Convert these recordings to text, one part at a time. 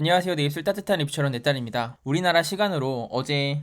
안녕하세요. 네입술 따뜻한 리프처럼 내 딸입니다. 우리나라 시간으로 어제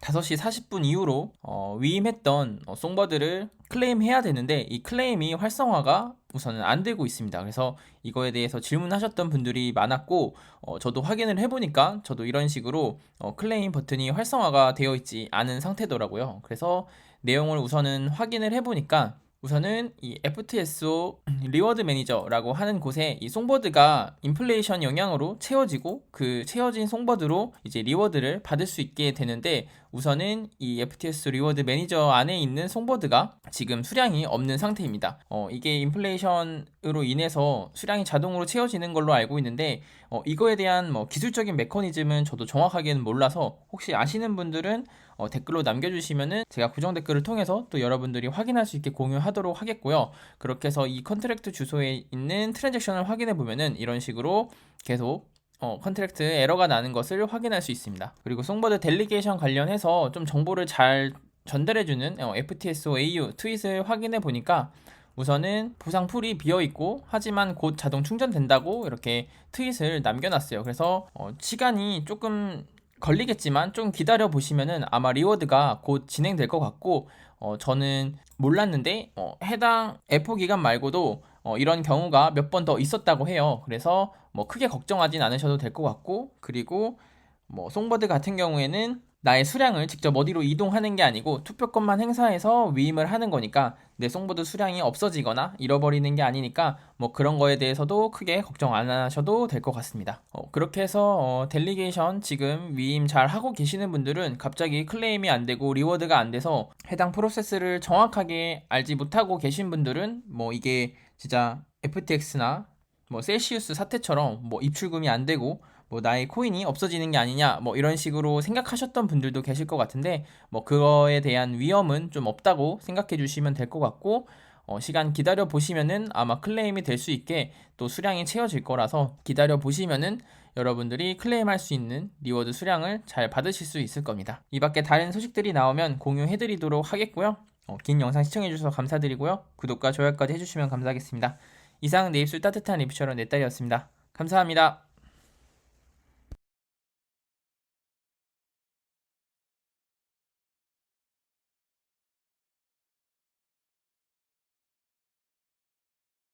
5시 40분 이후로 어, 위임했던 어, 송버드를 클레임해야 되는데 이 클레임이 활성화가 우선은 안 되고 있습니다. 그래서 이거에 대해서 질문하셨던 분들이 많았고 어, 저도 확인을 해보니까 저도 이런 식으로 어, 클레임 버튼이 활성화가 되어 있지 않은 상태더라고요. 그래서 내용을 우선은 확인을 해보니까 우선은 이 FTSO 리워드 매니저라고 하는 곳에 이 송버드가 인플레이션 영향으로 채워지고 그 채워진 송버드로 이제 리워드를 받을 수 있게 되는데 우선은 이 FTS 리워드 매니저 안에 있는 송버드가 지금 수량이 없는 상태입니다. 어, 이게 인플레이션으로 인해서 수량이 자동으로 채워지는 걸로 알고 있는데 어, 이거에 대한 뭐 기술적인 메커니즘은 저도 정확하게는 몰라서 혹시 아시는 분들은 어, 댓글로 남겨주시면은 제가 고정 댓글을 통해서 또 여러분들이 확인할 수 있게 공유하도록 하겠고요. 그렇게 해서 이 컨트랙트 주소에 있는 트랜잭션을 확인해 보면은 이런 식으로 계속 어, 컨트랙트 에러가 나는 것을 확인할 수 있습니다. 그리고 송버드 델리게이션 관련해서 좀 정보를 잘 전달해주는 어, FTSO AU 트윗을 확인해 보니까 우선은 보상 풀이 비어 있고 하지만 곧 자동 충전된다고 이렇게 트윗을 남겨놨어요. 그래서 어, 시간이 조금 걸리겠지만 좀 기다려 보시면은 아마 리워드가 곧 진행될 것 같고 어, 저는 몰랐는데 어, 해당 F 기간 말고도 어, 이런 경우가 몇 번 더 있었다고 해요. 그래서 뭐 크게 걱정하진 않으셔도 될 것 같고 그리고 뭐 송버드 같은 경우에는 나의 수량을 직접 어디로 이동하는 게 아니고 투표권만 행사해서 위임을 하는 거니까 내 송보드 수량이 없어지거나 잃어버리는 게 아니니까 뭐 그런 거에 대해서도 크게 걱정 안 하셔도 될 것 같습니다. 어, 그렇게 해서 어, 델리게이션 지금 위임 잘 하고 계시는 분들은 갑자기 클레임이 안 되고 리워드가 안 돼서 해당 프로세스를 정확하게 알지 못하고 계신 분들은 뭐 이게 진짜 FTX나 뭐 셀시우스 사태처럼 뭐 입출금이 안 되고 뭐 나의 코인이 없어지는 게 아니냐 뭐 이런 식으로 생각하셨던 분들도 계실 것 같은데 뭐 그거에 대한 위험은 좀 없다고 생각해 주시면 될 것 같고 어, 시간 기다려 보시면은 아마 클레임이 될 수 있게 또 수량이 채워질 거라서 기다려 보시면은 여러분들이 클레임할 수 있는 리워드 수량을 잘 받으실 수 있을 겁니다. 이 밖에 다른 소식들이 나오면 공유해 드리도록 하겠고요. 어, 긴 영상 시청해 주셔서 감사드리고요. 구독과 좋아요까지 해주시면 감사하겠습니다. 이상 내 입술 따뜻한 리뷰처럼 내 딸이었습니다. 감사합니다.